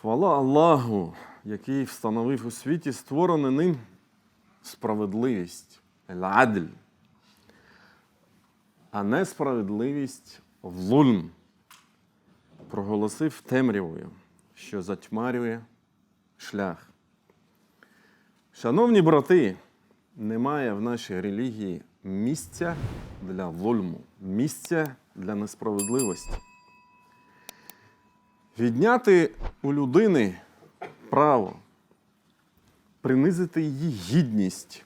Хвала Аллаху, який встановив у світі створене ним справедливість, аль-адль, а несправедливість влульм, проголосив темрявою, що затьмарює шлях. Шановні брати, немає в нашій релігії місця для вольму, місця для несправедливості. Відняти у людини право, принизити її гідність,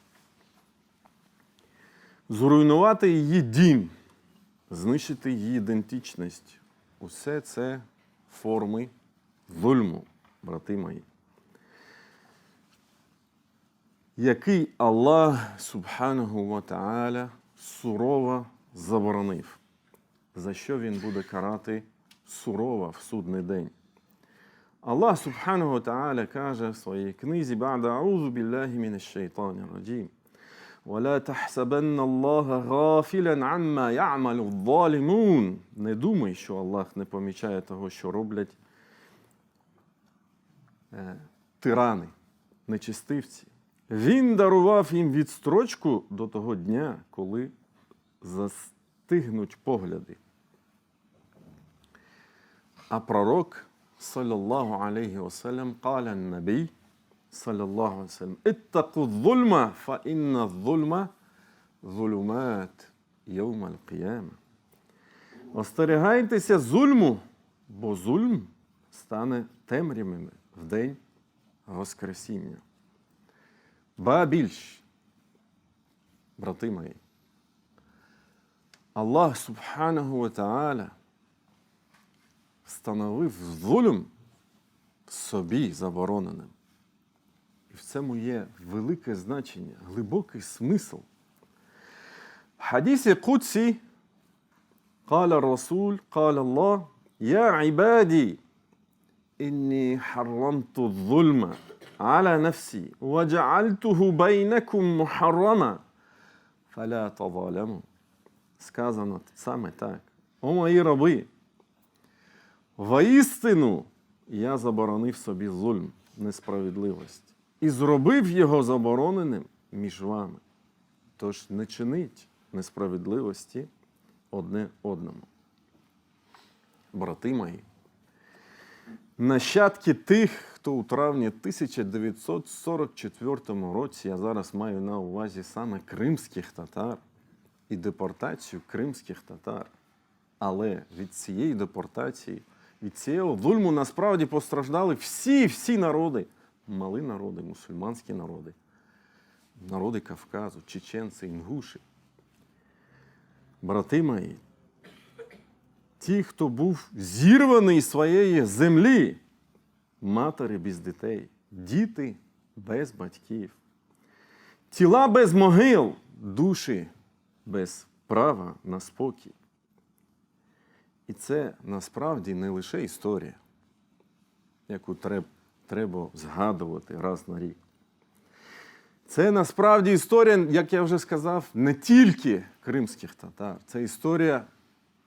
зруйнувати її дім, знищити її ідентичність. Усе це форми зульму, брати мої. Який Аллах Субханаху Та'аля сурово заборонив, за що він буде карати сурово в судний день. Аллах Субханаху ва Та'аля каже в своїй книзі «Бa'да аузу білляхі мінаш шайтанір раджім». ولا تحسبن الله غافلا عما يعمل الظالمون. Не думай, що Аллах не помічає того, що роблять е, тирани, нечистивці. Він дарував їм відстрочку до того дня, коли застигнуть погляди. А пророк, саллаллаху алейхи вассалям, каля набій, саллаллаху вассалям, «Іттаку зульма, фа інна зульма зулюмат йовма аль-қияма». Остерігайтеся зульму, бо зульм стане темрявими в день Воскресіння. Ба більш, брати мої, Аллах Субханаху ва Та'аля встановив зулюм собі забороненим. І в цьому є велике значення, глибокий смисл. В хадісі Кудсі قال الرسول قال الله يا عبادي إني حرمت الظلم على نفسي وجعلته بينكم محرما فلا تظالموا сказано саме так. О мої раби, воістину я заборонив собі зульм, несправедливість, і зробив його забороненим між вами. Тож не чиніть несправедливості одне одному. Брати мої, нащадки тих, хто у травні 1944 році, я зараз маю на увазі саме кримських татар і депортацію кримських татар. Але від цієї депортації, від цього зульму насправді постраждали всі, всі народи, мали народи, мусульманські народи, народи Кавказу, чеченці, інгуші. Брати мої, ті, хто був зірваний з своєї землі, матері без дітей, діти без батьків, тіла без могил, душі без права на спокій. І це насправді не лише історія, яку треб, треба згадувати раз на рік. Це насправді історія, як я вже сказав, не тільки кримських татар, це історія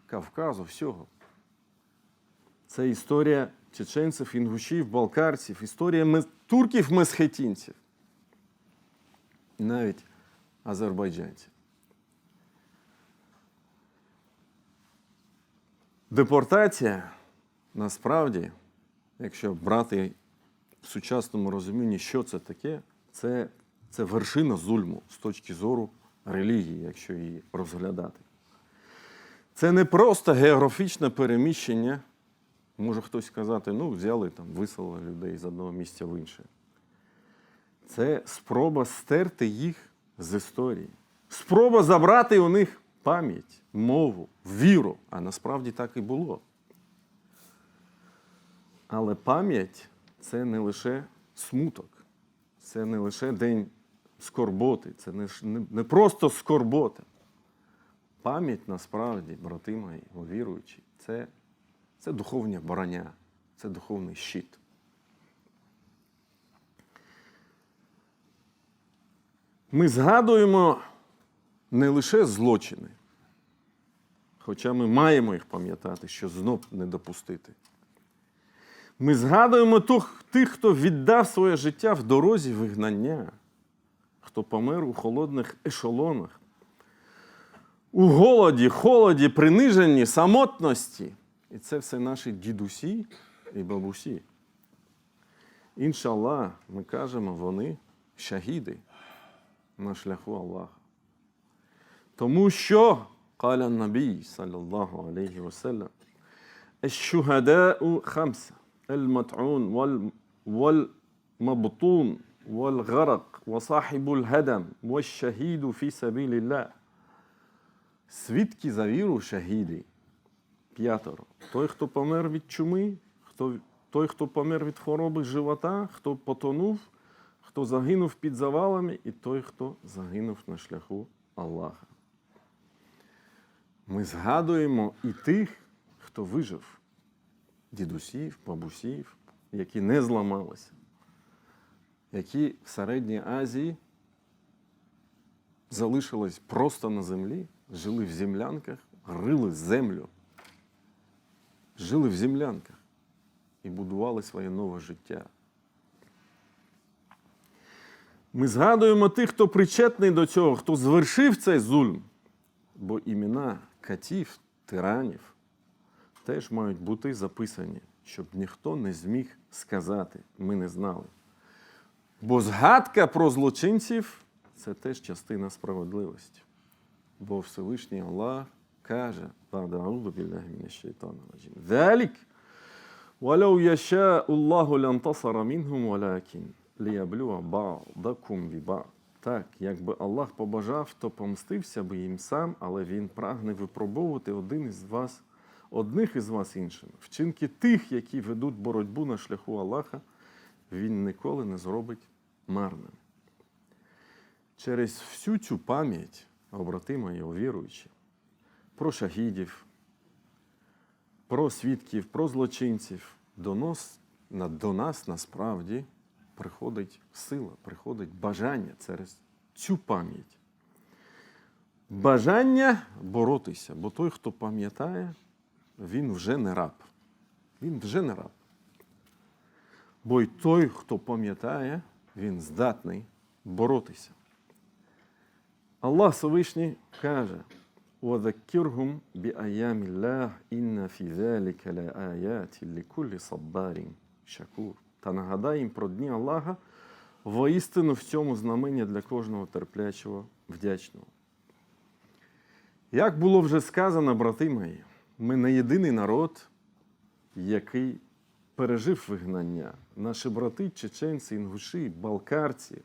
Кавказу всього. Це історія чеченців, інгушів, балкарців, історія турків месхетінців, і навіть азербайджанців. Депортація насправді, якщо брати в сучасному розумінні, що це таке, це, це вершина зульму з точки зору релігії, якщо її розглядати. Це не просто географічне переміщення. Може хтось сказати, ну, взяли там, виселили людей з одного місця в інше. Це спроба стерти їх з історії. Спроба забрати у них пам'ять, мову, віру. А насправді так і було. Але пам'ять це не лише смуток, це не лише день скорботи, це не, не, просто скорбота. Пам'ять насправді, брати мої, віруючі, це, це духовна броня, це духовний щит. Ми згадуємо не лише злочини, хоча ми маємо їх пам'ятати, що знов не допустити. Ми згадуємо тих, хто віддав своє життя в дорозі вигнання, хто помер у холодних ешелонах, у голоді, холоді, приниженні, самотності. І це все наші дідусі і бабусі. Іншаллах, ми кажемо, вони шахіди на шляху Аллаха. Тому що, قال النبي صلى الله عليه وسلم الشهداء خمسة المطعون وال والمبطون والغرق وصاحب الهدم والشهيد في سبيل الله Свідки за віру шахіди. П'ятеро. Той, хто помер від чуми, хто, той, хто помер від хвороби живота, хто потонув, хто загинув під завалами, і той, хто загинув на шляху Аллаха. Ми згадуємо і тих, хто вижив, дідусів, бабусів, які не зламалися, які в Середній Азії залишились просто на землі, жили в землянках, рили землю, жили в землянках і будували своє нове життя. Ми згадуємо тих, хто причетний до цього, хто звершив цей зульм, Бо імена катів, тиранів теж мають бути записані, щоб ніхто не зміг сказати, ми не знали. Бо згадка про злочинців це теж частина справедливості. Бо Всевишній Аллах каже, Велік, валяв яща Аллаху лянтасара мінгум валякін, ліяблюа ба'дакум ві. Так, якби Аллах побажав, то помстився би їм сам, але Він прагне випробовувати один із вас, одних із вас іншими. Вчинки тих, які ведуть боротьбу на шляху Аллаха, Він ніколи не зробить марним. Через всю цю пам'ять, обрати мої віруючі, про шагідів, про свідків, про злочинців, до нас, до нас насправді приходить сила, приходить бажання через цю пам'ять. Бажання боротися, бо той, хто пам'ятає, він вже не раб. Він вже не раб. Бо й той, хто пам'ятає, він здатний боротися. Аллах Всевишній каже: وَذَكِّرْهُمْ بِأَيَّامِ اللَّهِ إِنَّ فِي ذَلِكَ لَآيَاتٍ لِكُلِّ صَبَّارٍ شَكُورٍ та нагадай їм про дні Аллаха, воістину в цьому знамення для кожного терплячого, вдячного. Як було вже сказано, брати мої, ми не єдиний народ, який пережив вигнання. Наші брати, чеченці, інгуші, балкарці,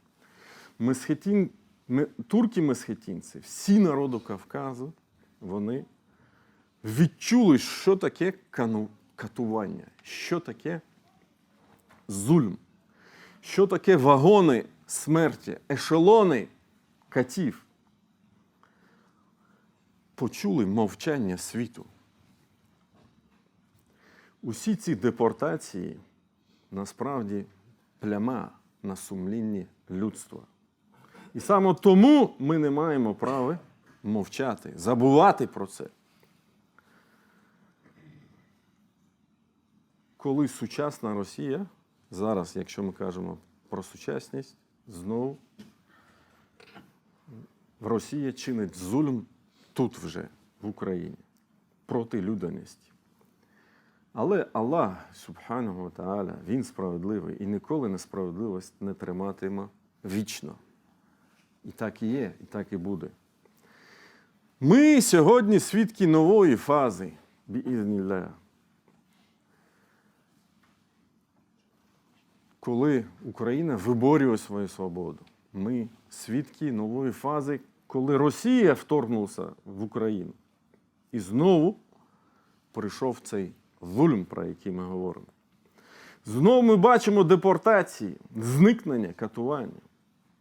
месхетін, турки-месхетінці, всі народу Кавказу, вони відчули, що таке кану, катування, що таке зульм, що таке вагони смерті, ешелони катів. Почули мовчання світу. Усі ці депортації насправді пляма на сумлінні людства. І саме тому ми не маємо права мовчати, забувати про це. Коли сучасна Росія, зараз, якщо ми кажемо про сучасність, знову в Росії чинить зульм тут вже, в Україні, проти людяності. Але Аллах, Субхану Тааля, Він справедливий і ніколи несправедливість не триматиме вічно. І так і є, і так і буде. Ми сьогодні свідки нової фази, біізнілля. Коли Україна виборює свою свободу. Ми свідки нової фази, коли Росія вторгнулася в Україну. І знову прийшов цей зульм, про який ми говоримо. Знову ми бачимо депортації, зникнення, катування.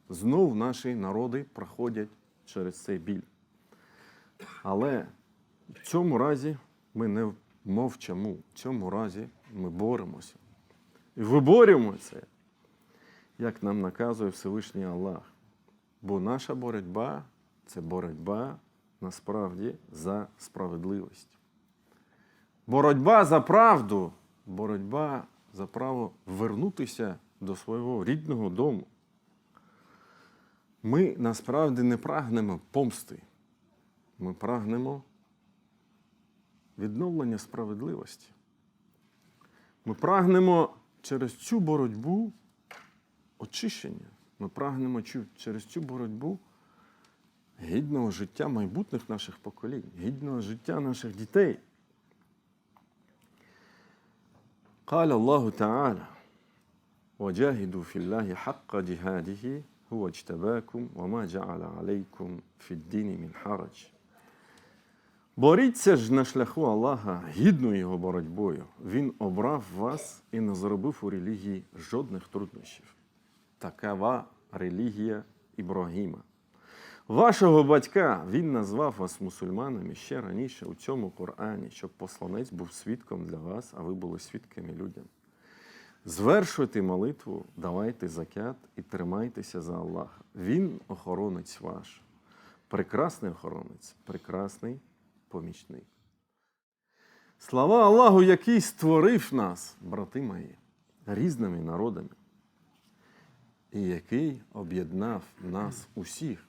Знов наші народи проходять через цей біль. Але в цьому разі ми не мовчимо, в цьому разі ми боремося. І виборюємо це, як нам наказує Всевишній Аллах. Бо наша боротьба це боротьба насправді за справедливість. Боротьба за правду, боротьба за право вернутися до свого рідного дому. Ми насправді не прагнемо помсти. Ми прагнемо відновлення справедливості. Ми прагнемо через цю боротьбу очищення. Ми прагнемо чу- через цю боротьбу гідного життя майбутніх наших поколінь, гідного життя наших дітей. قال الله تعالى وجاهدوا في الله حق جهاده هو اجتباكم وما جعل عليكم في الدين من حرج Боріться ж на шляху Аллаха гідною його боротьбою. Він обрав вас і не зробив у релігії жодних труднощів. Такава релігія Ібрагіма. Вашого батька він назвав вас мусульманами ще раніше у цьому Корані, щоб посланець був свідком для вас, а ви були свідками людям. Звершуйте молитву, давайте закят і тримайтеся за Аллаха. Він охоронець ваш. Прекрасний охоронець, прекрасний помічник. Слава Аллаху, який створив нас, брати мої, різними народами, і який об'єднав нас усіх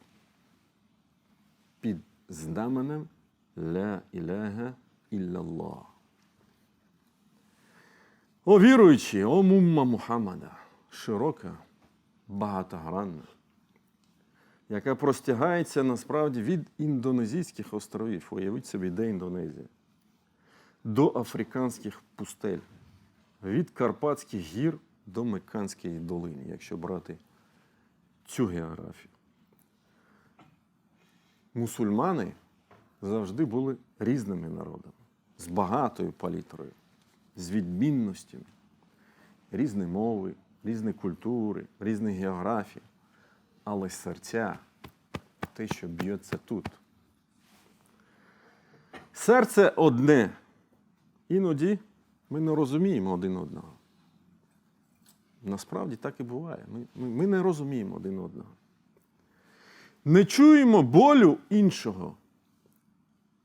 під знаменем Ла іляга іллаллах. О віруючі, о мумма Мухаммада, широка, багатогранна, яка простягається насправді від індонезійських островів, уявіть собі, де Індонезія, до африканських пустель, від Карпатських гір до Мекканської долини, якщо брати цю географію. Мусульмани завжди були різними народами, з багатою палітрою, з відмінностями, різні мови, різні культури, різні географії, але серця те, що б'ється тут. Серце одне. Іноді ми не розуміємо один одного. Насправді так і буває. Ми, ми, ми не розуміємо один одного. Не чуємо болю іншого.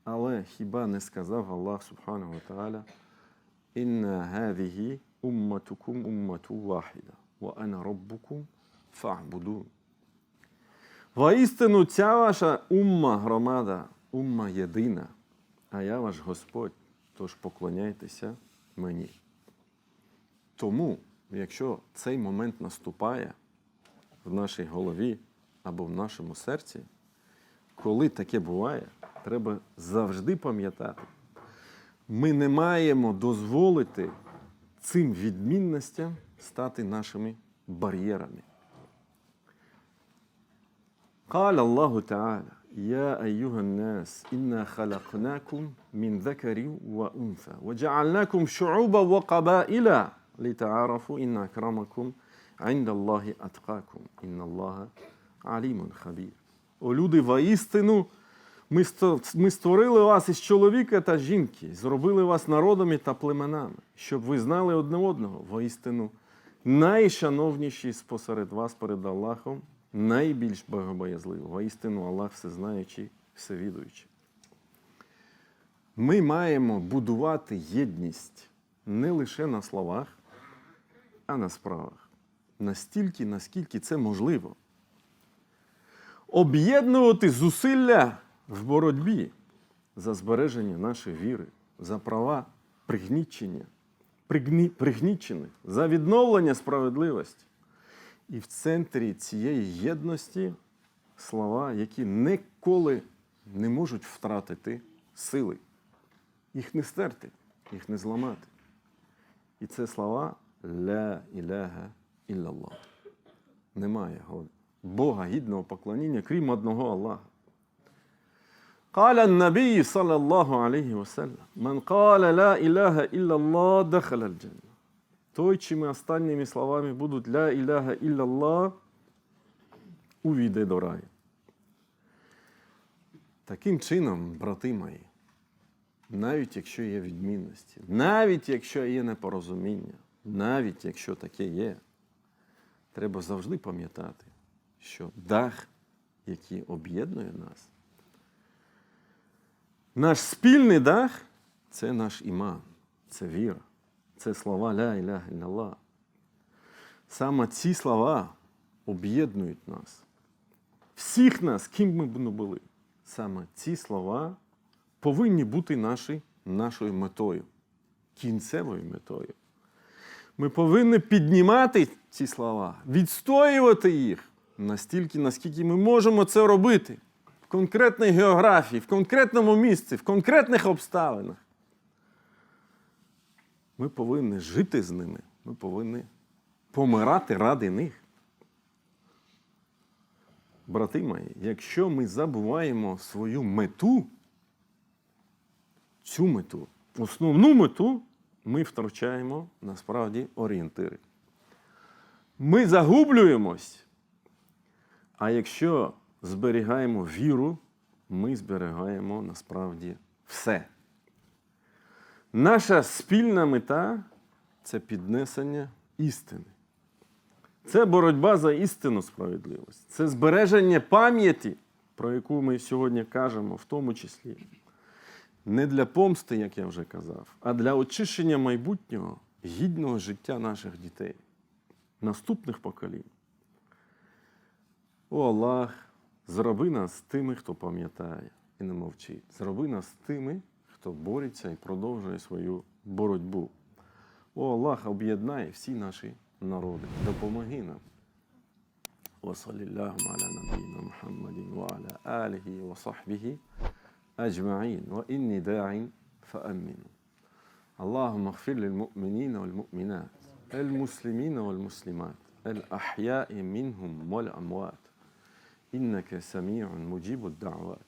Але хіба не сказав Аллах Субхану ва Тааля Інна гавігі умматукум уммату вахіда, ва ана раббукум фа'будун. Воістину ця ваша умма громада, умма єдина, а я ваш Господь, тож поклоняйтеся мені. Тому, якщо цей момент наступає в нашій голові або в нашому серці, коли таке буває, треба завжди пам'ятати, ми не маємо дозволити цим відмінностям стати нашими бар'єрами. قال الله تعالى يا أيها الناس إنا خلقناكم من ذكر وأنثى وجعلناكم شعوبا وقبائل لتعارفوا إن أكرمكم عند الله أتقاكم إن الله عليم خبير О люди, воістину, ми сто- ми створили вас із чоловіка та жінки, зробили вас народами та племенами, щоб ви знали одне одного, воістину, найшановніші спосеред вас перед Аллахом, найбільш богобоязливий, воістину Аллах всезнаючий, всевідуючий. Ми маємо будувати єдність не лише на словах, а на справах. Настільки, наскільки це можливо об'єднувати зусилля в боротьбі за збереження нашої віри, за права пригнічення, пригні, пригнічених, за відновлення справедливості. І в центрі цієї єдності слова, які ніколи не можуть втратити сили. Їх не стерти, їх не зламати. І це слова Ла іляга іллаллах. Немає Бога гідного поклоніння, крім одного Аллаха. قال النبي صلى الله عليه وسلم من قال لا إله إلا الله دخل الجنة той, чими останніми словами будуть ля іляга іллаллах, увійде до раю. Таким чином, брати мої, навіть якщо є відмінності, навіть якщо є непорозуміння, навіть якщо таке є, треба завжди пам'ятати, що дах, який об'єднує нас, наш спільний дах це наш іман, це віра, це слова Ля Іляха Ілlallah. Саме ці слова об'єднують нас. Всіх нас, ким ми б не були. Саме ці слова повинні бути наші, нашою метою, кінцевою метою. Ми повинні піднімати ці слова, відстоювати їх настільки, наскільки ми можемо це робити в конкретній географії, в конкретному місці, в конкретних обставинах. Ми повинні жити з ними, ми повинні помирати ради них. Брати мої, якщо ми забуваємо свою мету, цю мету, основну мету, ми втрачаємо насправді орієнтири. Ми загублюємось. А якщо зберігаємо віру, ми зберігаємо насправді все. Наша спільна мета це піднесення істини. Це боротьба за істинну справедливість. Це збереження пам'яті, про яку ми сьогодні кажемо, в тому числі. Не для помсти, як я вже казав, а для очищення майбутнього гідного життя наших дітей, наступних поколінь. О Аллах, зроби нас тими, хто пам'ятає і не мовчить. Зроби нас тими, хто бореться і продовжує свою боротьбу. О Аллах, об'єднай всі наші народи. Допомоги нам. وصل اللهم على نبينا محمد وعلى آله وصحبه أجمعين وإني داع فأمن اللهم اغفر للمؤمنين والمؤمنات المسلمين والمسلمات الأحياء منهم والأموات إنك سميع مجيب الدعوات